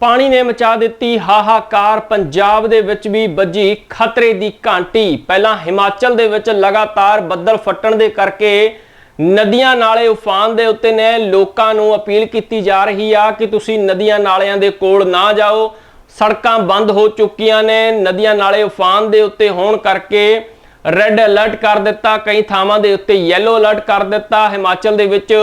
ਪਾਣੀ ਨੇ ਮਚਾ ਦਿੱਤੀ ਹਾਹਾਕਾਰ। ਪੰਜਾਬ ਦੇ ਵਿੱਚ ਵੀ ਵੱਜੀ ਖਤਰੇ ਦੀ ਘੰਟੀ। ਪਹਿਲਾਂ ਹਿਮਾਚਲ ਦੇ ਵਿੱਚ ਲਗਾਤਾਰ ਬੱਦਲ ਫਟਣ ਦੇ ਕਰਕੇ ਨਦੀਆਂ ਨਾਲੇ ਉਫਾਨ ਦੇ ਉੱਤੇ ਨੇ ਲੋਕਾਂ ਨੂੰ ਅਪੀਲ ਕੀਤੀ ਜਾ ਰਹੀ ਆ ਕਿ ਤੁਸੀਂ ਨਦੀਆਂ ਨਾਲਿਆਂ ਦੇ ਕੋਲ ਨਾ ਜਾਓ। ਸੜਕਾਂ ਬੰਦ ਹੋ ਚੁੱਕੀਆਂ ਨੇ। ਨਦੀਆਂ ਨਾਲੇ ਉਫਾਨ ਦੇ ਉੱਤੇ ਹੋਣ ਕਰਕੇ ਰੈੱਡ ਅਲਰਟ ਕਰ ਦਿੱਤਾ। ਕਈ ਥਾਵਾਂ ਦੇ ਉੱਤੇ ਯੈਲੋ ਅਲਰਟ ਕਰ ਦਿੱਤਾ। ਹਿਮਾਚਲ ਦੇ ਵਿੱਚ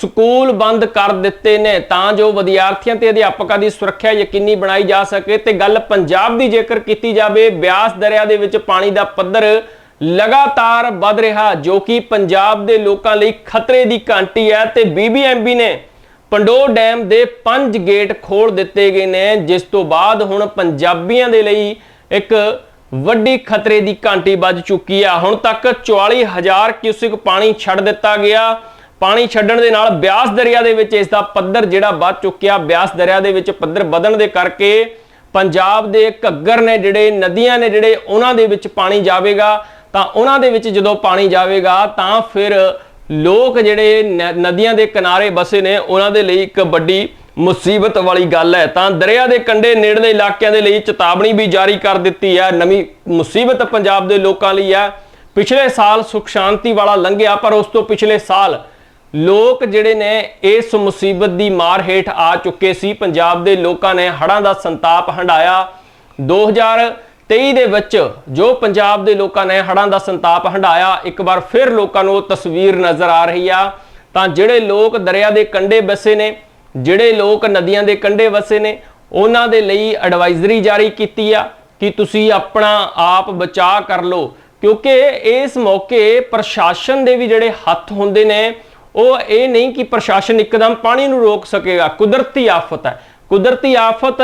ਸਕੂਲ ਬੰਦ ਕਰ ਦਿੱਤੇ ਨੇ, ਤਾਂ ਜੋ ਵਿਦਿਆਰਥੀਆਂ ਤੇ ਅਧਿਆਪਕਾਂ ਦੀ ਸੁਰੱਖਿਆ ਯਕੀਨੀ ਬਣਾਈ ਜਾ ਸਕੇ। ਤੇ ਗੱਲ ਪੰਜਾਬ ਦੀ ਜੇਕਰ ਕੀਤੀ ਜਾਵੇ, ਬਿਆਸ ਦਰਿਆ ਦੇ ਵਿੱਚ ਪਾਣੀ ਦਾ ਪੱਧਰ ਲਗਾਤਾਰ ਵੱਧ ਰਿਹਾ, ਜੋ ਕਿ ਪੰਜਾਬ ਦੇ ਲੋਕਾਂ ਲਈ ਖਤਰੇ ਦੀ ਘੰਟੀ ਹੈ। ਤੇ ਬੀਬੀਐਮਬੀ ਨੇ ਪੰਡੋਰ ਡੈਮ ਦੇ ਪੰਜ ਗੇਟ ਖੋਲ ਦਿੱਤੇ ਗਏ ਨੇ, ਜਿਸ ਤੋਂ ਬਾਅਦ ਹੁਣ ਪੰਜਾਬੀਆਂ ਦੇ ਲਈ ਇੱਕ ਵੱਡੀ ਖਤਰੇ ਦੀ ਘੰਟੀ ਵੱਜ ਚੁੱਕੀ ਆ। ਹੁਣ ਤੱਕ 44000 ਕਿਊਸਿਕ ਪਾਣੀ ਛੱਡ ਦਿੱਤਾ ਗਿਆ। ਪਾਣੀ ਛੱਡਣ ਦੇ ਨਾਲ ਬਿਆਸ ਦਰਿਆ ਦੇ ਵਿੱਚ ਇਸ ਦਾ ਪੱਧਰ ਜਿਹੜਾ ਵੱਧ ਚੁੱਕਿਆ, ਬਿਆਸ ਦਰਿਆ ਦੇ ਵਿੱਚ ਪੱਧਰ ਵਧਣ ਦੇ ਕਰਕੇ ਪੰਜਾਬ ਦੇ ਘੱਗਰ ਨੇ ਜਿਹੜੇ, ਨਦੀਆਂ ਨੇ ਜਿਹੜੇ, ਉਹਨਾਂ ਦੇ ਵਿੱਚ ਪਾਣੀ ਜਾਵੇਗਾ। ਤਾਂ ਉਹਨਾਂ ਦੇ ਵਿੱਚ ਜਦੋਂ ਪਾਣੀ ਜਾਵੇਗਾ, ਤਾਂ ਫਿਰ ਲੋਕ ਜਿਹੜੇ ਨ- ਨਦੀਆਂ ਦੇ ਕਿਨਾਰੇ ਬਸੇ ਨੇ, ਉਹਨਾਂ ਦੇ ਲਈ ਇੱਕ ਵੱਡੀ ਮੁਸੀਬਤ ਵਾਲੀ ਗੱਲ ਹੈ। ਤਾਂ ਦਰਿਆ ਦੇ ਕੰਢੇ ਨੇੜਲੇ ਇਲਾਕਿਆਂ ਦੇ ਲਈ ਚੇਤਾਵਨੀ ਵੀ ਜਾਰੀ ਕਰ ਦਿੱਤੀ ਹੈ। ਨਵੀਂ ਮੁਸੀਬਤ ਪੰਜਾਬ ਦੇ ਲੋਕਾਂ ਲਈ ਹੈ। ਪਿਛਲੇ ਸਾਲ ਸੁਖ ਸ਼ਾਂਤੀ ਵਾਲਾ ਲੰਘਿਆ, ਪਰ ਉਸ ਤੋਂ ਪਿਛਲੇ ਸਾਲ ਲੋਕ ਜਿਹੜੇ ਨੇ ਇਸ ਮੁਸੀਬਤ ਦੀ ਮਾਰ ਹੇਠ ਆ ਚੁੱਕੇ ਸੀ। ਪੰਜਾਬ ਦੇ ਲੋਕਾਂ ਨੇ ਹੜ੍ਹਾਂ ਦਾ ਸੰਤਾਪ ਹੰਡਾਇਆ। 2023 ਦੇ ਵਿੱਚ ਜੋ ਪੰਜਾਬ ਦੇ ਲੋਕਾਂ ਨੇ ਹੜ੍ਹਾਂ ਦਾ ਸੰਤਾਪ ਹੰਡਾਇਆ, ਇੱਕ ਵਾਰ ਫਿਰ ਲੋਕਾਂ ਨੂੰ ਉਹ ਤਸਵੀਰ ਨਜ਼ਰ ਆ ਰਹੀ ਆ। ਤਾਂ ਜਿਹੜੇ ਲੋਕ ਦਰਿਆ ਦੇ ਕੰਢੇ ਵਸੇ ਨੇ, ਜਿਹੜੇ ਲੋਕ ਨਦੀਆਂ ਦੇ ਕੰਢੇ ਵਸੇ ਨੇ, ਉਹਨਾਂ ਦੇ ਲਈ ਐਡਵਾਈਜ਼ਰੀ ਜਾਰੀ ਕੀਤੀ ਆ ਕਿ ਤੁਸੀਂ ਆਪਣਾ ਆਪ ਬਚਾਅ ਕਰ ਲਓ। ਕਿਉਂਕਿ ਇਸ ਮੌਕੇ ਪ੍ਰਸ਼ਾਸਨ ਦੇ ਵੀ ਜਿਹੜੇ ਹੱਥ ਹੁੰਦੇ ਨੇ ਉਹ ਇਹ ਨਹੀਂ ਕਿ ਪ੍ਰਸ਼ਾਸਨ ਇੱਕਦਮ ਪਾਣੀ ਨੂੰ ਰੋਕ ਸਕੇਗਾ। ਕੁਦਰਤੀ ਆਫਤ ਹੈ। ਕੁਦਰਤੀ ਆਫਤ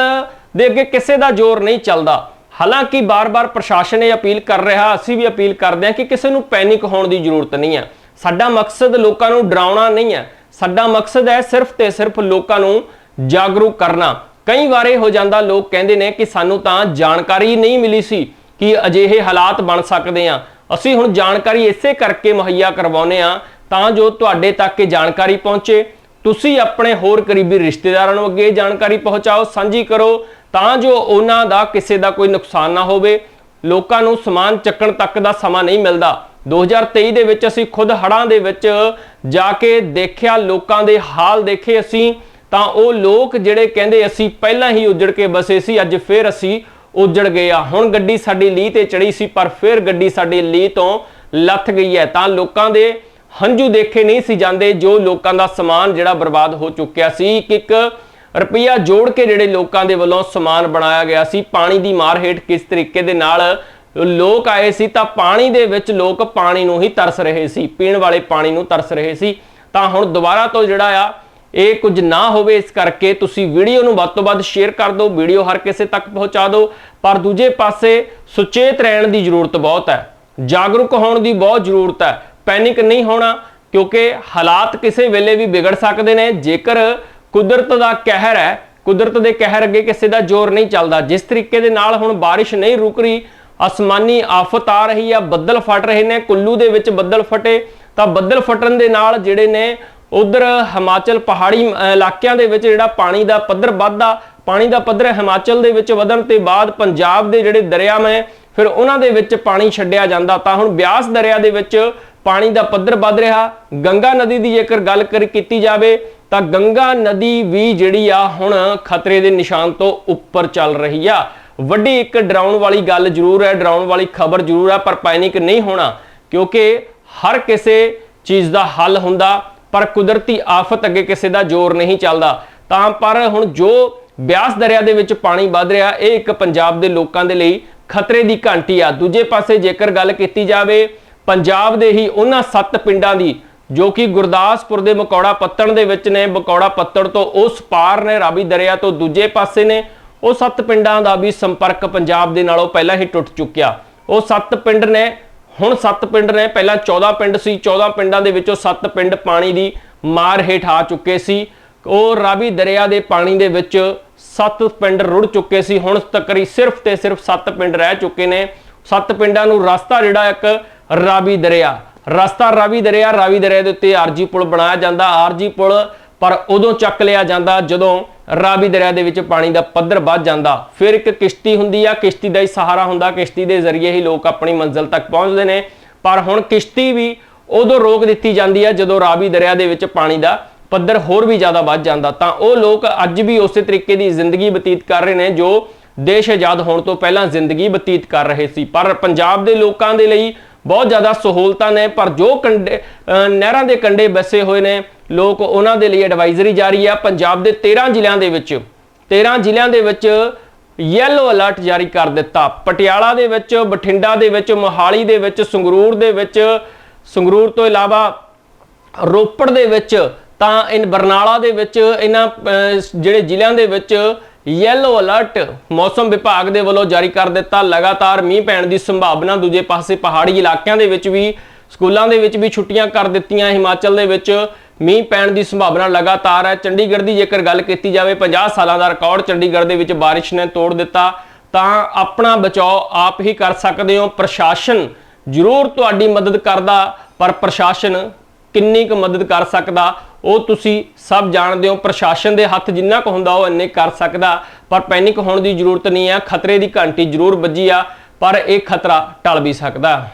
ਦੇ ਅੱਗੇ ਕਿਸੇ ਦਾ ਜ਼ੋਰ ਨਹੀਂ ਚੱਲਦਾ। ਹਾਲਾਂਕਿ ਬਾਰ-ਬਾਰ ਪ੍ਰਸ਼ਾਸਨ ਇਹ ਅਪੀਲ ਕਰ ਰਿਹਾ, ਅਸੀਂ ਵੀ ਅਪੀਲ ਕਰਦੇ ਹਾਂ ਕਿ ਕਿਸੇ ਨੂੰ ਪੈਨਿਕ ਹੋਣ ਦੀ ਜ਼ਰੂਰਤ ਨਹੀਂ ਹੈ। ਸਾਡਾ ਮਕਸਦ ਲੋਕਾਂ ਨੂੰ ਡਰਾਉਣਾ ਨਹੀਂ ਹੈ। ਸਾਡਾ ਮਕਸਦ ਹੈ ਸਿਰਫ ਤੇ ਸਿਰਫ ਲੋਕਾਂ ਨੂੰ ਜਾਗਰੂਕ ਕਰਨਾ। ਕਈ ਵਾਰੇ ਹੋ ਜਾਂਦਾ ਲੋਕ ਕਹਿੰਦੇ ਨੇ ਕਿ ਸਾਨੂੰ ਤਾਂ ਜਾਣਕਾਰੀ ਨਹੀਂ ਮਿਲੀ ਸੀ ਕਿ ਅਜਿਹੇ ਹਾਲਾਤ ਬਣ ਸਕਦੇ ਆ ਅਸੀਂ ਹੁਣ ਜਾਣਕਾਰੀ ਇਸੇ ਕਰਕੇ ਮੁਹੱਈਆ ਕਰਵਾਉਨੇ ਆ ਤਾਂ ਜੋ ਤੁਹਾਡੇ ਤੱਕ ਇਹ ਜਾਣਕਾਰੀ ਪਹੁੰਚੇ। ਤੁਸੀਂ ਆਪਣੇ ਹੋਰ ਕਰੀਬੀ ਰਿਸ਼ਤੇਦਾਰਾਂ ਨੂੰ ਅੱਗੇ ਜਾਣਕਾਰੀ ਪਹੁੰਚਾਓ, ਸਾਂਝੀ ਕਰੋ, ਤਾਂ ਜੋ ਉਹਨਾਂ ਦਾ ਕਿਸੇ ਦਾ ਕੋਈ ਨੁਕਸਾਨ ਨਾ ਹੋਵੇ। ਲੋਕਾਂ ਨੂੰ ਸਮਾਨ ਚੱਕਣ ਤੱਕ ਦਾ ਸਮਾਂ ਨਹੀਂ ਮਿਲਦਾ। 2023 ਦੇ ਵਿੱਚ ਅਸੀਂ ਖੁਦ ਹੜਾਂ ਦੇ ਵਿੱਚ ਜਾ ਕੇ ਦੇਖਿਆ, ਲੋਕਾਂ ਦੇ ਹਾਲ ਦੇਖੇ ਅਸੀਂ, ਤਾਂ ਉਹ ਲੋਕ ਜਿਹੜੇ ਕਹਿੰਦੇ ਅਸੀਂ ਪਹਿਲਾਂ ਹੀ ਉੱਜੜ ਕੇ ਬਸੇ ਸੀ, ਅੱਜ ਫੇਰ ਅਸੀਂ ਉੱਜੜ ਗਏ ਆ। ਹੁਣ ਗੱਡੀ ਸਾਡੀ ਲੀਹ ਤੇ ਚੜੀ ਸੀ, ਪਰ ਫੇਰ ਗੱਡੀ ਸਾਡੀ ਲੀਹ ਤੋਂ ਲੱਥ ਗਈ ਹੈ। ਤਾਂ ਲੋਕਾਂ ਦੇ ਹੰਝੂ ਦੇਖੇ ਨਹੀਂ ਸੀ ਜਾਂਦੇ, ਜੋ ਲੋਕਾਂ ਦਾ ਸਮਾਨ ਜਿਹੜਾ ਬਰਬਾਦ ਹੋ ਚੁੱਕਿਆ ਸੀ, ਇੱਕ ਇੱਕ ਰੁਪਈਆ ਜੋੜ ਕੇ ਜਿਹੜੇ ਲੋਕਾਂ ਦੇ ਵੱਲੋਂ ਸਮਾਨ ਬਣਾਇਆ ਗਿਆ ਸੀ, ਪਾਣੀ ਦੀ ਮਾਰ ਹੇਠ ਕਿਸ ਤਰੀਕੇ ਦੇ ਨਾਲ ਲੋਕ ਆਏ ਸੀ, ਤਾਂ ਪਾਣੀ ਦੇ ਵਿੱਚ ਲੋਕ ਪਾਣੀ ਨੂੰ ਹੀ ਤਰਸ ਰਹੇ ਸੀ, ਪੀਣ ਵਾਲੇ ਪਾਣੀ ਨੂੰ ਤਰਸ ਰਹੇ ਸੀ। ਤਾਂ ਹੁਣ ਦੁਬਾਰਾ ਤੋਂ ਜਿਹੜਾ ਆ, ਇਹ ਕੁਝ ਨਾ ਹੋਵੇ, ਇਸ ਕਰਕੇ ਤੁਸੀਂ ਵੀਡੀਓ ਨੂੰ ਵੱਧ ਤੋਂ ਵੱਧ ਸ਼ੇਅਰ ਕਰ ਦਿਓ, ਵੀਡੀਓ ਹਰ ਕਿਸੇ ਤੱਕ ਪਹੁੰਚਾ ਦਿਓ, ਪਰ ਦੂਜੇ ਪਾਸੇ ਸੁਚੇਤ ਰਹਿਣ ਦੀ ਜ਼ਰੂਰਤ ਬਹੁਤ ਹੈ, ਜਾਗਰੂਕ ਹੋਣ ਦੀ ਬਹੁਤ ਜ਼ਰੂਰਤ ਹੈ ਪੈਨਿਕ ਨਹੀਂ ਹੋਣਾ, ਕਿਉਂਕਿ ਹਾਲਾਤ ਕਿਸੇ ਵੇਲੇ ਵੀ ਵਿਗੜ ਸਕਦੇ ਨੇ। ਜੇਕਰ ਕੁਦਰਤ ਦਾ ਕਹਿਰ ਹੈ, ਕੁਦਰਤ ਦੇ ਕਹਿਰ ਅੱਗੇ ਕਿਸੇ ਦਾ ਜ਼ੋਰ ਨਹੀਂ ਚੱਲਦਾ। ਜਿਸ ਤਰੀਕੇ ਦੇ ਨਾਲ ਹੁਣ ਬਾਰਿਸ਼ ਨਹੀਂ ਰੁਕ ਰਹੀ, ਅਸਮਾਨੀ ਆਫਤ ਆ ਰਹੀ ਆ, ਬੱਦਲ ਫਟ ਰਹੇ ਨੇ, ਕੁੱਲੂ ਦੇ ਵਿੱਚ ਬੱਦਲ ਫਟੇ, ਤਾਂ ਬੱਦਲ ਫਟਣ ਦੇ ਨਾਲ ਜਿਹੜੇ ਨੇ, ਉਧਰ ਹਿਮਾਚਲ ਪਹਾੜੀ ਇਲਾਕਿਆਂ ਦੇ ਵਿੱਚ ਜਿਹੜਾ ਪਾਣੀ ਦਾ ਪੱਧਰ ਵੱਧਦਾ, ਪਾਣੀ ਦਾ ਪੱਧਰ ਹਿਮਾਚਲ ਦੇ ਵਿੱਚ ਵਧਣ ਤੇ ਬਾਅਦ ਪੰਜਾਬ ਦੇ ਜਿਹੜੇ ਦਰਿਆ ਮੈਂ ਫਿਰ ਉਹਨਾਂ ਦੇ ਵਿੱਚ ਪਾਣੀ ਛੱਡਿਆ ਜਾਂਦਾ। ਤਾਂ ਹੁਣ ਬਿਆਸ ਦਰਿਆ ਦੇ ਵਿੱਚ ਪਾਣੀ ਦਾ ਪੱਧਰ ਵੱਧ ਰਿਹਾ, ਗੰਗਾ ਨਦੀ ਦੀ ਜੇਕਰ ਗੱਲ ਕਰ ਕੀਤੀ ਜਾਵੇ, ਤਾਂ ਗੰਗਾ ਨਦੀ ਵੀ ਜਿਹੜੀ ਆ ਹੁਣ ਖਤਰੇ ਦੇ ਨਿਸ਼ਾਨ ਤੋਂ ਉੱਪਰ ਚੱਲ ਰਹੀ ਆ। ਵੱਡੀ ਇੱਕ ਡਰਾਉਣ ਵਾਲੀ ਗੱਲ ਜ਼ਰੂਰ ਹੈ, ਡਰਾਉਣ ਵਾਲੀ ਖਬਰ ਜ਼ਰੂਰ ਹੈ, ਪਰ ਪੈਨਿਕ ਨਹੀਂ ਹੋਣਾ, ਕਿਉਂਕਿ ਹਰ ਕਿਸੇ ਚੀਜ਼ ਦਾ ਹੱਲ ਹੁੰਦਾ, ਪਰ ਕੁਦਰਤੀ ਆਫਤ ਅੱਗੇ ਕਿਸੇ ਦਾ ਜ਼ੋਰ ਨਹੀਂ ਚੱਲਦਾ। ਤਾਂ ਪਰ ਹੁਣ ਜੋ ਬਿਆਸ ਦਰਿਆ ਦੇ ਵਿੱਚ ਪਾਣੀ ਵੱਧ ਰਿਹਾ, ਇਹ ਇੱਕ ਪੰਜਾਬ ਦੇ ਲੋਕਾਂ ਦੇ ਲਈ ਖਤਰੇ ਦੀ ਘੰਟੀ ਆ। ਦੂਜੇ ਪਾਸੇ ਜੇਕਰ ਗੱਲ ਕੀਤੀ ਜਾਵੇ ਪੰਜਾਬ ਦੇ ਹੀ ਉਹਨਾਂ ਸੱਤ ਪਿੰਡਾਂ ਦੀ, ਜੋ ਕਿ ਗੁਰਦਾਸਪੁਰ ਦੇ ਮਕੌੜਾ ਪੱਤਣ ਦੇ ਵਿੱਚ ਨੇ, ਮਕੌੜਾ ਪੱਤਣ ਤੋਂ ਉਸ ਪਾਰ ਨੇ, ਰਾਵੀ ਦਰਿਆ ਤੋਂ ਦੂਜੇ ਪਾਸੇ ਨੇ, ਉਹ ਸੱਤ ਪਿੰਡਾਂ ਦਾ ਵੀ ਸੰਪਰਕ ਪੰਜਾਬ ਦੇ ਨਾਲੋਂ ਪਹਿਲਾਂ ਹੀ ਟੁੱਟ ਚੁੱਕਿਆ। ਉਹ ਸੱਤ ਪਿੰਡ ਨੇ, ਹੁਣ ਸੱਤ ਪਿੰਡ ਨੇ, ਪਹਿਲਾਂ 14 ਪਿੰਡ ਸੀ 14 ਪਿੰਡਾਂ ਦੇ ਵਿੱਚੋਂ ਸੱਤ ਪਿੰਡ ਪਾਣੀ ਦੀ ਮਾਰ ਹੇਠ ਆ ਚੁੱਕੇ ਸੀ। ਉਹ ਰਾਵੀ ਦਰਿਆ ਦੇ ਪਾਣੀ ਦੇ ਵਿੱਚ ਸੱਤ ਪਿੰਡ ਰੁੜ ਚੁੱਕੇ ਸੀ, ਹੁਣ ਤੱਕਰੀ ਸਿਰਫ ਤੇ ਸਿਰਫ ਸੱਤ ਪਿੰਡ ਰਹਿ ਚੁੱਕੇ ਨੇ। ਸੱਤ ਪਿੰਡਾਂ ਨੂੰ ਰਸਤਾ ਜਿਹੜਾ ਇੱਕ ਰਾਵੀ ਦਰਿਆ। ਰਸਤਾ ਰਾਵੀ ਦਰਿਆ ਰਾਵੀ ਦਰਿਆ ਦੇ ਉੱਤੇ ਆਰਜੀ ਪੁਲ ਬਣਾਇਆ ਜਾਂਦਾ। ਆਰਜੀ ਪੁਲ ਪਰ ਉਦੋਂ ਚੱਕ ਲਿਆ ਜਾਂਦਾ ਜਦੋਂ ਰਾਵੀ ਦਰਿਆ ਦੇ ਵਿੱਚ ਪਾਣੀ ਦਾ ਪੱਧਰ ਵੱਧ ਜਾਂਦਾ। ਫਿਰ ਇੱਕ ਕਿਸ਼ਤੀ ਹੁੰਦੀ ਆ, ਕਿਸ਼ਤੀ ਦਾ ਹੀ ਸਹਾਰਾ ਹੁੰਦਾ। ਕਿਸ਼ਤੀ ਦੇ ਜ਼ਰੀਏ ਹੀ ਲੋਕ ਆਪਣੀ ਮੰਜ਼ਿਲ ਤੱਕ ਪਹੁੰਚਦੇ ਨੇ। ਪਰ ਹੁਣ ਕਿਸ਼ਤੀ ਵੀ ਉਦੋਂ ਰੋਕ ਦਿੱਤੀ ਜਾਂਦੀ ਆ ਜਦੋਂ ਰਾਵੀ ਦਰਿਆ ਦੇ ਵਿੱਚ ਪਾਣੀ ਦਾ ਪੱਧਰ ਹੋਰ ਵੀ ਜ਼ਿਆਦਾ ਵੱਧ ਜਾਂਦਾ। ਤਾਂ ਉਹ ਲੋਕ ਅੱਜ ਵੀ ਉਸੇ ਤਰੀਕੇ ਦੀ ਜ਼ਿੰਦਗੀ ਬਤੀਤ ਕਰ ਰਹੇ ਨੇ ਜੋ ਦੇਸ਼ ਆਜ਼ਾਦ ਹੋਣ ਤੋਂ ਪਹਿਲਾਂ ਜ਼ਿੰਦਗੀ ਬਤੀਤ ਕਰ ਰਹੇ ਸੀ। ਪਰ ਪੰਜਾਬ ਦੇ ਲੋਕਾਂ ਦੇ ਲਈ ਬਹੁਤ ਜ਼ਿਆਦਾ ਸਹੂਲਤਾਂ ਨੇ, ਪਰ ਜੋ ਕੰਡੇ ਨਹਿਰਾਂ ਦੇ ਕੰਡੇ ਬਸੇ ਹੋਏ ਨੇ, ਲੋਕ ਉਹਨਾਂ ਦੇ ਲਈ ਐਡਵਾਈਜ਼ਰੀ ਜਾਰੀ ਆ। ਪੰਜਾਬ ਦੇ 13 ਜ਼ਿਲ੍ਹਿਆਂ ਦੇ ਵਿੱਚ 13 ਜ਼ਿਲ੍ਹਿਆਂ ਦੇ ਵਿੱਚ ਯੈਲੋ ਅਲਰਟ ਜਾਰੀ ਕਰ ਦਿੱਤਾ। ਪਟਿਆਲਾ ਦੇ ਵਿੱਚ, ਬਠਿੰਡਾ ਦੇ ਵਿੱਚ, ਮੋਹਾਲੀ ਦੇ ਵਿੱਚ, ਸੰਗਰੂਰ ਦੇ ਵਿੱਚ, ਸੰਗਰੂਰ ਤੋਂ ਇਲਾਵਾ ਰੋਪੜ ਦੇ ਵਿੱਚ, ਤਾਂ ਇਨ ਬਰਨਾਲਾ ਦੇ ਵਿੱਚ ਇਹਨਾਂ ਜਿਹੜੇ ਜ਼ਿਲ੍ਹਿਆਂ ਦੇ ਵਿੱਚ ਯੈਲੋ ਅਲਰਟ ਮੌਸਮ ਵਿਭਾਗ ਦੇ ਵੱਲੋਂ ਜਾਰੀ ਕਰ ਦਿੱਤਾ ਲਗਾਤਾਰ ਮੀਂਹ ਪੈਣ ਦੀ ਸੰਭਾਵਨਾ। ਦੂਜੇ ਪਾਸੇ ਪਹਾੜੀ ਇਲਾਕਿਆਂ ਦੇ ਵਿੱਚ ਵੀ, ਸਕੂਲਾਂ ਦੇ ਵਿੱਚ ਵੀ ਛੁੱਟੀਆਂ ਕਰ ਦਿੱਤੀਆਂ। ਹਿਮਾਚਲ ਦੇ ਵਿੱਚ ਮੀਂਹ ਪੈਣ ਦੀ ਸੰਭਾਵਨਾ ਲਗਾਤਾਰ ਹੈ। ਚੰਡੀਗੜ੍ਹ ਦੀ ਜੇਕਰ ਗੱਲ ਕੀਤੀ ਜਾਵੇ 50 ਸਾਲਾਂ ਦਾ ਰਿਕਾਰਡ ਚੰਡੀਗੜ੍ਹ ਦੇ ਵਿੱਚ ਬਾਰਿਸ਼ ਨੇ ਤੋੜ ਦਿੱਤਾ। ਤਾਂ ਆਪਣਾ ਬਚਾਓ ਆਪ ਹੀ ਕਰ ਸਕਦੇ ਹੋ। ਪ੍ਰਸ਼ਾਸਨ ਜ਼ਰੂਰ ਤੁਹਾਡੀ ਮਦਦ ਕਰਦਾ, ਪਰ ਪ੍ਰਸ਼ਾਸਨ ਕਿੰਨੀ ਕੁ ਮਦਦ ਕਰ ਸਕਦਾ, ਉਹ ਤੁਸੀਂ ਸਭ ਜਾਣਦੇ ਹੋ, ਪ੍ਰਸ਼ਾਸਨ ਦੇ ਹੱਥ ਜਿੰਨਾ ਕੁ ਹੁੰਦਾ ਉਹ ਇੰਨੇ ਕਰ ਸਕਦਾ। ਪਰ ਪੈਨਿਕ ਹੋਣ ਦੀ ਜ਼ਰੂਰਤ ਨਹੀਂ ਹੈ, ਖਤਰੇ ਦੀ ਘੰਟੀ ਜ਼ਰੂਰ ਵੱਜੀ ਆ, ਪਰ ਇਹ ਖਤਰਾ ਟਲ ਵੀ ਸਕਦਾ।